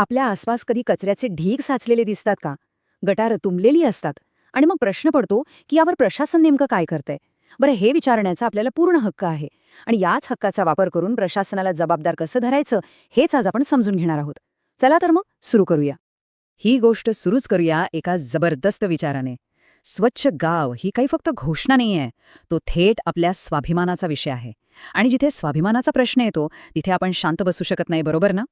आपल्या आसपास कधी कचऱ्याचे ढीग साचलेले दिसतात का? गटारं तुंबलेली असतात. आणि मग प्रश्न पडतो की यावर प्रशासन नेमकं काय करतंय? बरं हे विचारण्याचा आपल्याला पूर्ण हक्क आहे. आणि याच हक्काचा वापर करून प्रशासनाला जबाबदार कसं धरायचं हेच आज आपण समजून घेणार आहोत. चला तर मग सुरू करूया. ही गोष्ट सुरूच करूया एका जबरदस्त विचाराने. स्वच्छ गाव ही काही फक्त घोषणा नाहीये. तो थेट आपल्या स्वाभिमानाचा विषय आहे. आणि जिथे स्वाभिमानाचा प्रश्न येतो तिथे आपण शांत बसू शकत नाही बरोबर ना?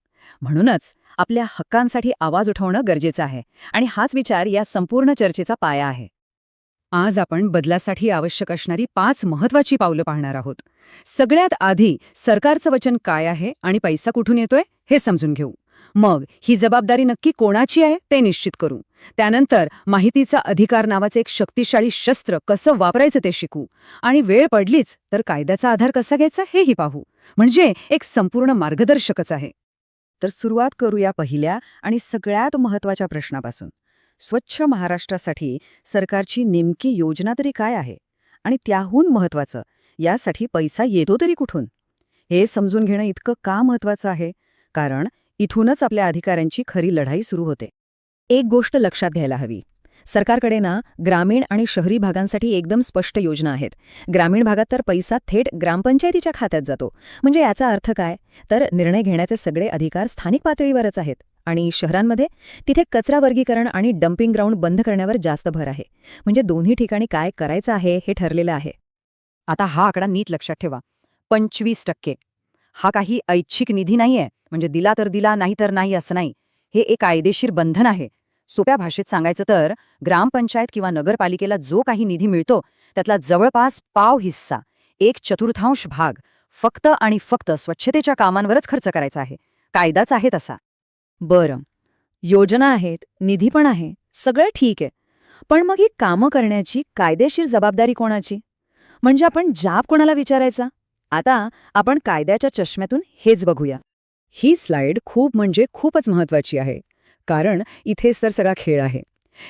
म्हणूनच आपल्या हक्कांसाठी आवाज उठवणं गरजेचं आहे आणि हाच विचार या संपूर्ण चर्चेचा पाया आहे. आज आपण बदलासाठी आवश्यक असणारी पाच महत्वाची पावलं पाहणार आहोत. सगळ्यात आधी सरकारचं वचन काय आहे आणि पैसा कुठून येतोय हे समजून घेऊ. मग ही जबाबदारी नक्की कोणाची आहे ते निश्चित करू. त्यानंतर माहितीचा अधिकार नावाचे एक शक्तिशाली शस्त्र कसं वापरायचं ते शिकू. आणि वेळ पडलीच तर कायद्याचा आधार कसा घ्यायचा हेही पाहू. म्हणजे एक संपूर्ण मार्गदर्शकच आहे. तर सुरुवात करूया पहिल्या आणि सगळ्यात महत्त्वाच्या प्रश्नापासून. स्वच्छ महाराष्ट्रासाठी सरकारची नेमकी योजना तरी काय आहे? आणि त्याहून महत्वाचं यासाठी पैसा येतो तरी कुठून? हे समजून घेणं इतकं का महत्वाचं आहे? कारण इथूनच आपल्या अधिकाऱ्यांची खरी लढाई सुरू होते. एक गोष्ट लक्षात घ्यायला हवी. सरकारकडे ना ग्रामीण आणि शहरी भागांसाठी एकदम स्पष्ट योजना आहेत. ग्रामीण भागात तर पैसा थेट ग्रामपंचायतीच्या खात्यात जातो. म्हणजे याचा अर्थ काय? तर निर्णय घेण्याचे सगळे अधिकार स्थानिक पातळीवरच आहेत. आणि शहरांमध्ये तिथे कचरा वर्गीकरण आणि डम्पिंग ग्राउंड बंद करण्यावर जास्त भर आहे. म्हणजे दोन्ही ठिकाणी काय करायचं आहे हे ठरलेलं आहे. आता हा आकडा नीट लक्षात ठेवा. पंचवीस टक्के. हा काही ऐच्छिक निधी नाहीये. म्हणजे दिला तर दिला नाही तर नाही असं नाही. हे एक कायदेशीर बंधन आहे. सोप्या भाषेत सांगायचं तर ग्रामपंचायत किंवा नगरपालिकेला जो काही निधी मिळतो त्यातला जवळपास पाव हिस्सा एक चतुर्थांश भाग फक्त आणि फक्त स्वच्छतेच्या कामांवरच खर्च करायचा आहे. कायदाच आहे तसा. बरं. योजना आहेत निधी पण आहे सगळं ठीक आहे. पण मग ही कामं करण्याची कायदेशीर जबाबदारी कोणाची? म्हणजे आपण जाब कोणाला विचारायचा? आता आपण कायद्याच्या चष्म्यातून हेच बघूया. ही स्लाइड खूप म्हणजे खूपच महत्वाची आहे कारण इथेच तर सगळा खेळ आहे.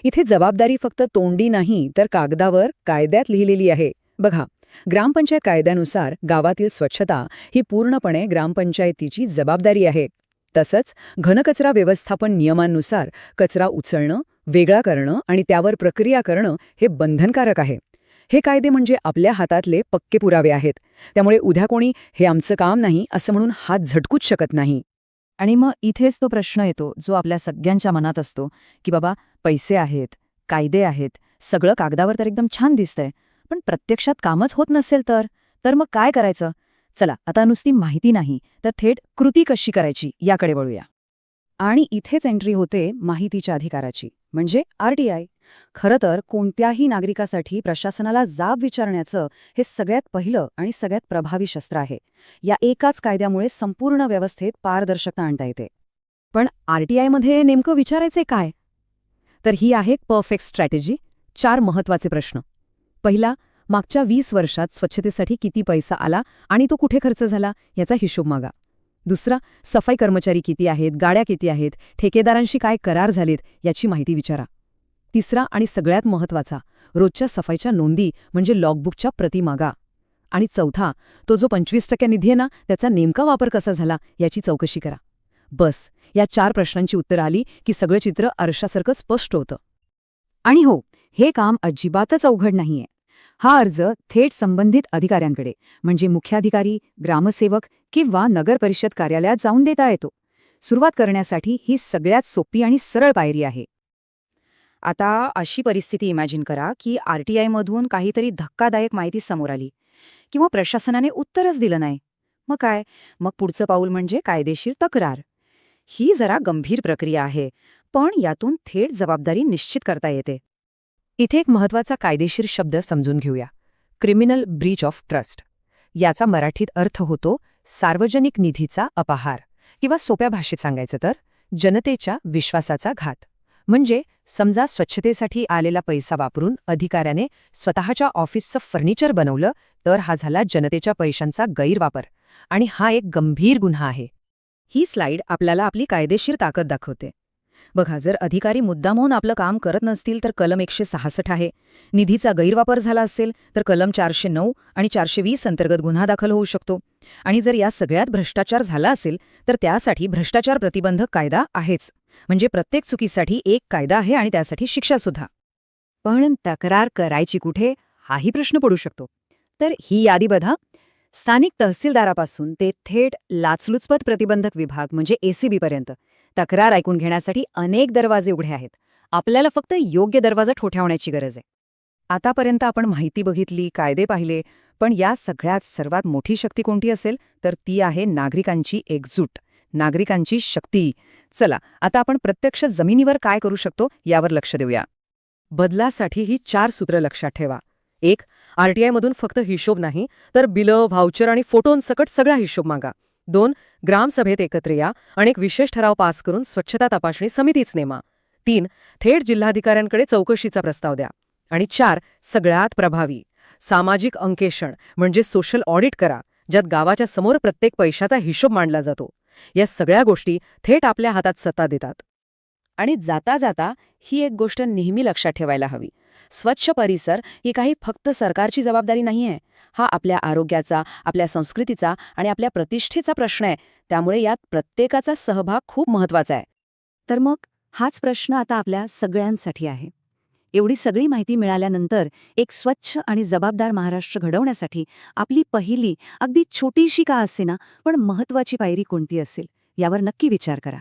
इथे जबाबदारी फक्त तोंडी नाही तर कागदावर कायद्यात लिहिलेली आहे. बघा ग्रामपंचायत कायद्यानुसार गावातील स्वच्छता ही पूर्णपणे ग्रामपंचायतीची जबाबदारी आहे. तसंच घनकचरा व्यवस्थापन नियमांनुसार कचरा उचलणं वेगळा करणं आणि त्यावर प्रक्रिया करणं हे बंधनकारक आहे. हे कायदे म्हणजे आपल्या हातातले पक्के पुरावे आहेत. त्यामुळे उद्या कोणी हे आमचं काम नाही असं म्हणून हात झटकूच शकत नाही. आणि मग इथेच तो प्रश्न येतो जो आपल्या सगळ्यांच्या मनात असतो की बाबा पैसे आहेत कायदे आहेत सगळं कागदावर तर एकदम छान दिसतंय पण प्रत्यक्षात कामच होत नसेल तर? तर मग काय करायचं? चला आता नुसती माहिती नाही तर थेट कृती कशी करायची याकडे वळूया. आणि इथेच एंट्री होते माहितीच्या अधिकाराची म्हणजे आरटीआय खरं तर कोणत्याही नागरिकासाठी प्रशासनाला जाब विचारण्याचं हे सगळ्यात पहिलं आणि सगळ्यात प्रभावी शस्त्र आहे. या एकाच कायद्यामुळे संपूर्ण व्यवस्थेत पारदर्शकता आणता येते. पण आरटीआयमध्ये नेमकं विचारायचे काय? तर ही आहे परफेक्ट स्ट्रॅटेजी चार महत्त्वाचे प्रश्न. पहिला मागच्या वीस वर्षात स्वच्छतेसाठी किती पैसा आला आणि तो कुठे खर्च झाला याचा हिशोब मागा. दुसरा सफाई कर्मचारी किती आहेत गाड्या किती आहेत ठेकेदारांशी काय करार झालेत याची माहिती विचारा. तिसरा आणि सगळ्यात महत्त्वाचा रोजच्या सफाईच्या नोंदी म्हणजे लॉगबुकच्या प्रतिमागा. आणि चौथा तो जो पंचवीस टक्के निधी आहे ना त्याचा नेमका वापर कसा झाला याची चौकशी करा. बस या चार प्रश्नांची उत्तरं आली की सगळं चित्र आरशासारखं स्पष्ट होतं. आणि हो हे काम अजिबातच अवघड नाहीये. हा अर्ज थेट संबंधित अधिकाऱ्यांकडे म्हणजे मुख्याधिकारी ग्रामसेवक किंवा नगर परिषद कार्यालयात जाऊन देता येतो. सुरुवात करण्यासाठी ही सगळ्यात सोपी आणि सरळ पायरी आहे. आता अशी परिस्थिती इमॅजिन करा की आरटीआयमधून काहीतरी धक्कादायक माहिती समोर आली. किंवा प्रशासनाने उत्तरच दिलं नाही. मग काय? मग पुढचं पाऊल म्हणजे कायदेशीर तक्रार. ही जरा गंभीर प्रक्रिया आहे पण यातून थेट जबाबदारी निश्चित करता येते. इथे एक महत्त्वाचा कायदेशीर शब्द समजून घेऊया. क्रिमिनल ब्रीच ऑफ ट्रस्ट याचा मराठीत अर्थ होतो सार्वजनिक निधीचा अपहार. किंवा सोप्या भाषेत सांगायचं तर जनतेच्या विश्वासाचा घात. म्हणजे समजा स्वच्छतेसाठी आलेला पैसा वापरून अधिकाऱ्याने स्वतःच्या ऑफिसचं फर्निचर बनवलं तर हा झाला जनतेच्या पैशांचा गैरवापर. आणि हा एक गंभीर गुन्हा आहे. ही स्लाइड आपल्याला आपली कायदेशीर ताकद दाखवते. बघा जर अधिकारी मुद्दामहून आपलं काम करत नसतील तर कलम एकशे सहासष्ट आहे. निधीचा गैरवापर झाला असेल तर कलम चारशे नऊ आणि चारशे वीस अंतर्गत गुन्हा दाखल होऊ शकतो. आणि जर या सगळ्यात भ्रष्टाचार झाला असेल तर त्यासाठी भ्रष्टाचार प्रतिबंधक कायदा आहेच. म्हणजे प्रत्येक चुकीसाठी एक कायदा आहे आणि त्यासाठी शिक्षा सुद्धा. पण तक्रार करायची कुठे हाही प्रश्न पडू शकतो. तर ही यादी बघा. स्थानिक तहसीलदारापासून ते थेट लाचलुचपत प्रतिबंधक विभाग म्हणजे एसीबी पर्यंत. तक्रार ऐकून घेण्यासाठी अनेक दरवाजे उघडे आहेत. आपल्याला फक्त योग्य दरवाजा ठोठावण्याची गरज आहे. आतापर्यंत आपण माहिती बघितली कायदे पाहिले पण या सगळ्यात सर्वात मोठी शक्ती कोणती असेल? तर ती आहे नागरिकांची एकजूट नागरिकांची शक्ती. चला आता आपण प्रत्यक्ष जमिनीवर काय करू शकतो यावर लक्ष देऊया. बदलासाठी ही चार सूत्र लक्षात ठेवा. एक आरटीआयमधून फक्त हिशोब नाही तर बिलं व्हाउचर आणि फोटोंसकट सगळा हिशोब मागा. दोन ग्रामसभेत एकत्र या आणि एक विशेष ठराव पास करून स्वच्छता तपासणी समितीच नेमा. तीन थेट जिल्हाधिकाऱ्यांकडे चौकशीचा प्रस्ताव द्या. आणि चार सगळ्यात प्रभावी. सामाजिक अंकेषण म्हणजे सोशल ऑडिट करा ज्यात गावाच्या समोर प्रत्येक पैशाचा हिशोब मांडला जातो. या सगळ्या गोष्टी थेट आपल्या हातात सत्ता देतात. आणि जाता जाता ही एक गोष्ट नेहमी लक्षात ठेवायला हवी. स्वच्छ परिसर ही काही फक्त सरकारची जबाबदारी नाहीये. हा आपल्या आरोग्याचा आपल्या संस्कृतीचा आणि आपल्या प्रतिष्ठेचा प्रश्न आहे. त्यामुळे यात प्रत्येकाचा सहभाग खूप महत्त्वाचा आहे. तर मग हाच प्रश्न आता आपल्या सगळ्यांसाठी आहे. एवढी सगळी माहिती मिळाल्यानंतर एक स्वच्छ आणि जबाबदार महाराष्ट्र घडवण्यासाठी आपली पहिली अगदी छोटीशी का असेना पण महत्वाची पायरी कोणती असेल? यावर नक्की विचार करा.